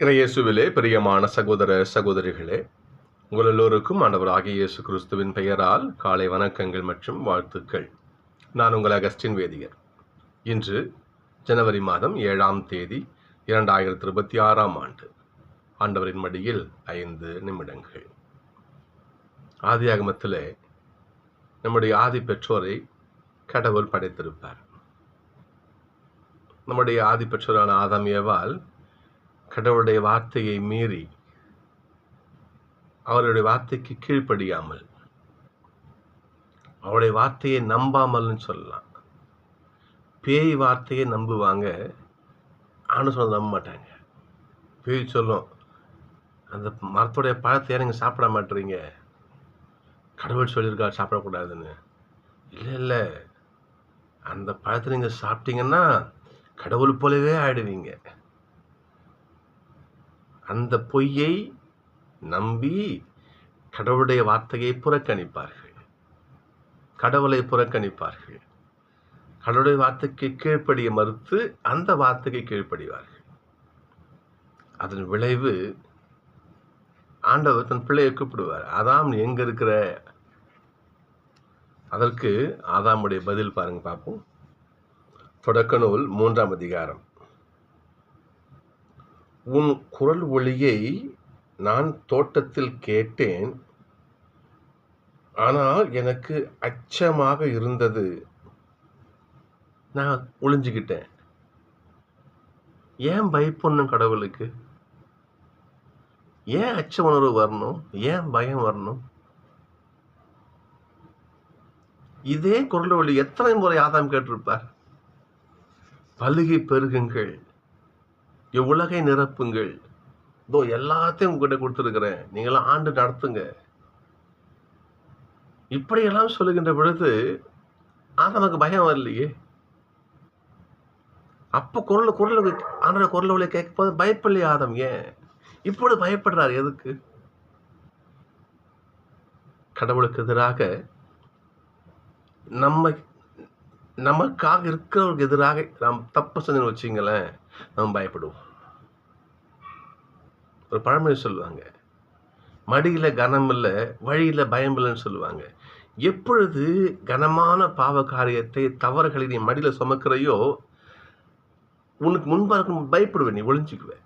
இறையேசுவிலே பிரியமான சகோதர சகோதரிகளே உங்கள் எல்லோருக்கும் ஆண்டவராகிய இயேசு கிறிஸ்துவின் பெயரால் காலை வணக்கங்கள் மற்றும் வாழ்த்துக்கள். நான் உங்கள் அகஸ்டின் வேதியர். இன்று ஜனவரி மாதம் ஏழாம் தேதி இரண்டாயிரத்தி இருபத்தி ஆறாம் ஆண்டு. ஆண்டவரின் மடியில் ஐந்து நிமிடங்கள். ஆதியாகமத்தில் நம்முடைய ஆதி பெற்றோரை கடவுள் படைத்திருப்பார். நம்முடைய ஆதி பெற்றோரான ஆதாம் ஏவால் கடவுளுடைய வார்த்தையை மீறி அவருடைய வார்த்தைக்கு கீழ்ப்படியாமல் அவருடைய வார்த்தையை நம்பாமல்னு சொல்லலாம். பேய் வார்த்தையை நம்புவாங்க. ஆண்டு சொல்ல நம்ப மாட்டாங்க. பேய் சொல்லும் அந்த மரத்துடைய பழத்தை ஏன் நீங்கள் சாப்பிட மாட்டீங்க? கடவுள் சொல்லியிருக்காரு சாப்பிடக்கூடாதுன்னு. இல்லை இல்லை. அந்த பழத்தை நீங்கள் சாப்பிட்டீங்கன்னா கடவுள் போலவே ஆயிடுவீங்க. அந்த பொய்யை நம்பி கடவுளுடைய வார்த்தையை புறக்கணிப்பார்கள். கடவுளை புறக்கணிப்பார்கள். கடவுளுடைய வார்த்தைக்கு கீழ்ப்படிய மறுத்து அந்த வார்த்தைக்கு கீழ்ப்படிவார்கள். அதன் விளைவு ஆண்டவர் தன் பிள்ளையை கூப்பிடுவார். அதாம் எங்க இருக்கிற? அதற்கு ஆதாமுடைய பதில் பாருங்க பார்ப்போம். தொடக்க நூல் மூன்றாம் அதிகாரம். உன் குரல் ஒளியை நான் தோட்டத்தில் கேட்டேன். ஆனால் எனக்கு அச்சமாக இருந்தது. நான் ஒளிஞ்சுக்கிட்டேன். ஏன் பயப்படணும் கடவுளுக்கு? ஏன் அச்ச உணர்வு வரணும்? ஏன் பயம் வரணும்? இதே குரல் ஒளி எத்தனை முறை ஆதாம் கேட்டிருப்பார்? பலுகை பெருகுங்கள். இவ்வுலகை நிரப்புங்கள். இதோ எல்லாத்தையும் உங்ககிட்ட கொடுத்துருக்குறேன். நீங்களாம் ஆண்டு நடத்துங்க. இப்படியெல்லாம் சொல்லுகின்ற பொழுது ஆனால் நமக்கு பயம் வரலையே? அப்போ குரல் குரல் ஆண்டோட குரல் வழியை கேட்கும் போது பயப்படலையே ஆதம் ஏன்? இப்பொழுது பயப்படுறார் எதுக்கு? கடவுளுக்கு எதிராக நம்ம நமக்காக இருக்கிறவருக்கு எதிராக நாம் தப்பு செஞ்சு வச்சிங்களேன் நம்ம பயப்படுவோம். ஒரு பழமொழி சொல்லுவாங்க. மடியில் கனம் இல்லை வழியில் பயம் இல்லைன்னு சொல்லுவாங்க. எப்பொழுது கனமான பாவ காரியத்தை தவறுகளை நீ மடியில் சுமக்கிறையோ உனக்கு முன்பாக இருக்கும் பயப்படுவேன் நீ ஒளிஞ்சிக்குவேன்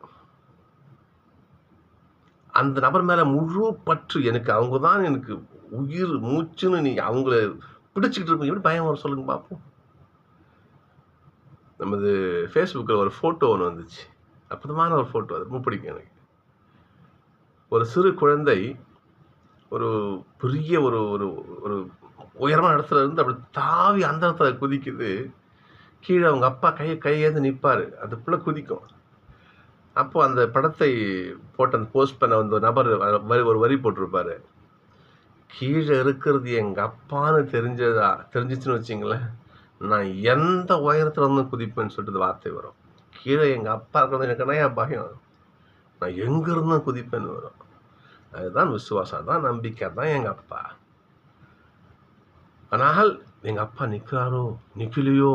அந்த நபர் மேலே முழு பற்று எனக்கு அவங்க தான் எனக்கு உயிர் மூச்சுன்னு நீ அவங்கள பிடிச்சிக்கிட்டு இருப்பீங்க எப்படி பயம் வர சொல்லுங்க பார்ப்போம் நமது ஃபேஸ்புக்கில் ஒரு ஃபோட்டோ ஒன்று வந்துச்சு. அற்புதமான ஒரு ஃபோட்டோ அது. ரொம்ப பிடிக்கும் எனக்கு. ஒரு சிறு குழந்தை ஒரு பெரிய ஒரு ஒரு ஒரு உயரமான இடத்துல இருந்து அப்படி தாவி அந்த இடத்துல குதிக்குது. கீழே அவங்க அப்பா கையை கையேந்து நிற்பார் அந்த பிள்ளை குதிக்கும். அப்போ அந்த படத்தை போட்டு அந்த போஸ்ட் பண்ண வந்த நபர் வரி ஒரு வரி போட்டிருப்பாரு. கீழே இருக்கிறது எங்கள் அப்பான்னு தெரிஞ்சதா தெரிஞ்சிச்சுன்னு வச்சிங்களேன். நான் எந்த உயரத்துல இருந்தும் குதிப்பேன்னு சொல்லிட்டு வார்த்தை வரும். கீழே எங்கள் அப்பா இருக்கிறது எனக்கு நிறையா பயம்? நான் எங்கேருந்து குதிப்பேன்னு வரும். அதுதான் விசுவாசம் அதான் நம்பிக்கை தான் எங்கள் அப்பா. ஆனால் எங்கள் அப்பா நிற்கிறாரோ நிற்கலையோ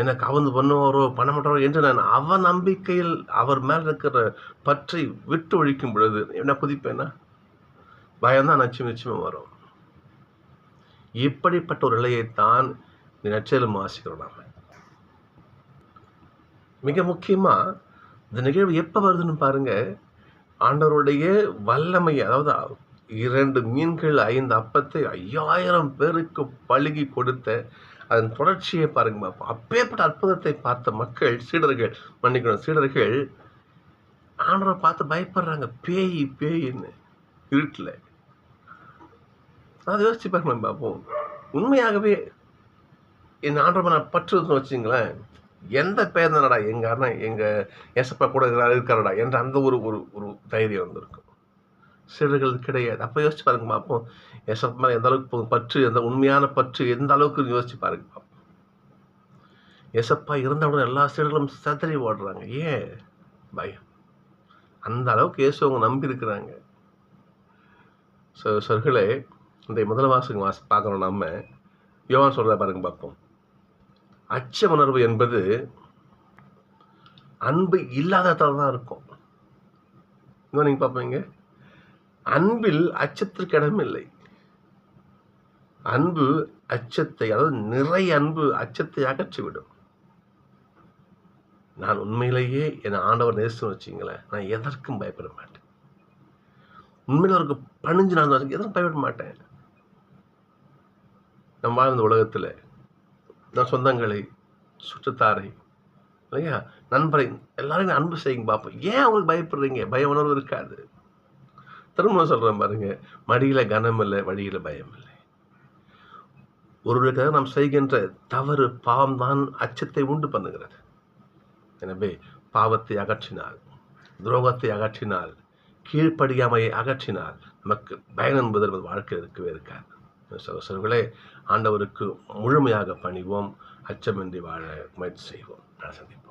எனக்கு அவந்து பண்ணுவாரோ பண்ண மாட்டாரோ என்று நான் அவ நம்பிக்கையில் அவர் மேல் இருக்கிற பற்றை விட்டு ஒழிக்கும் பொழுது என்ன குதிப்பேன்னா பயம்தான் நச்சு நிச்சயமாக வரும். இப்படிப்பட்ட ஒரு நிலையைத்தான் நச்சலும் ஆசிக்கிறோம் நாம் மிக முக்கியமாக இந்த நிகழ்வு எப்போ வருதுன்னு பாருங்க. ஆண்டவருடைய வல்லமை அதாவது இரண்டு மீன்கள் ஐந்து அப்பத்தை ஐயாயிரம் பேருக்கு பழுகி கொடுத்த அதன் தொடர்ச்சியை பாருங்க. பார்ப்போம் அப்பேற்பட்ட அற்புதத்தை பார்த்த மக்கள் சீடர்கள் மன்னிக்கணும் சீடர்கள் ஆண்டவரை பார்த்து பயப்படுறாங்க. பேய் பேயின்னு இருட்டில். அதை யோசிச்சு பாருங்க பார்ப்போம் உண்மையாகவே என் ஆண்டவரை நான் பற்றுன்னு வச்சுங்களேன். எந்த பேர் தானடா எங்கள் அண்ணன் எங்கள் ஏசப்பா கூட இருக்காரடா என்ற அந்த ஒரு ஒரு ஒரு தைரியம் வந்திருக்கும். சிலர்கள் கிடையாது. அப்போ யோசிச்சு பாருங்க பார்ப்போம் ஏசப்பா மேலே எந்த அளவுக்கு பற்று எந்த உண்மையான பற்று எந்த அளவுக்கு யோசிச்சு பாருங்க பார்ப்போம் ஏசப்பா இருந்தவுடன் எல்லா சிலர்களும் சதறி ஓடுறாங்க. ஏன்? பயம். அந்த அளவுக்கு இயேசு அவங்க நம்பி இருக்கிறாங்க. சொற்களே இந்த முதல் வாசகம் வாசி பார்க்குறோம் நம்ம. யோகா சொல்கிற பாருங்க பார்ப்போம் அச்ச உணர்வு என்பது அன்பு இல்லாததால் தான் இருக்கும் நீங்கள் பார்ப்பீங்க அன்பில் அச்சத்திற்கு இடமில்லை. அன்பு அச்சத்தை அதாவது நிறைய அன்பு அச்சத்தை அகற்றிவிடும். நான் உண்மையிலேயே என் ஆண்டவர் நேசம் வச்சிங்களேன் நான் எதற்கும் பயப்பட மாட்டேன். உண்மையில் அவருக்கு பணிஞ்சு நான் எதற்கும் பயப்பட மாட்டேன். நம்ம வாழ்ந்த உலகத்தில் நான் சொந்தங்களை சுற்றத்தாரை இல்லையா? நண்பரை எல்லாரையும் அன்பு செய்யுங்க பார்ப்போம் ஏன் அவங்களுக்கு பயப்படுறீங்க? பய உணர்வு இருக்காது. திரும்ப சொல்கிறேன் பாருங்க. மடியில் கனம் இல்லை வழியில் பயம் இல்லை. ஒருவருக்காக நாம் செய்கின்ற தவறு பாவம் தான் அச்சத்தை உண்டு பண்ணுகிறது. எனவே பாவத்தை அகற்றினால் துரோகத்தை அகற்றினால் கீழ்ப்படியாமையை அகற்றினால் நமக்கு பயன் என்பது நமது இருக்கவே இருக்காது. சகோசரர்களே ஆண்டவருக்கு முழுமையாக பணிவோம். அச்சமின்றி வாழ முயற்சி செய்வோம். நான் சந்திப்போம்.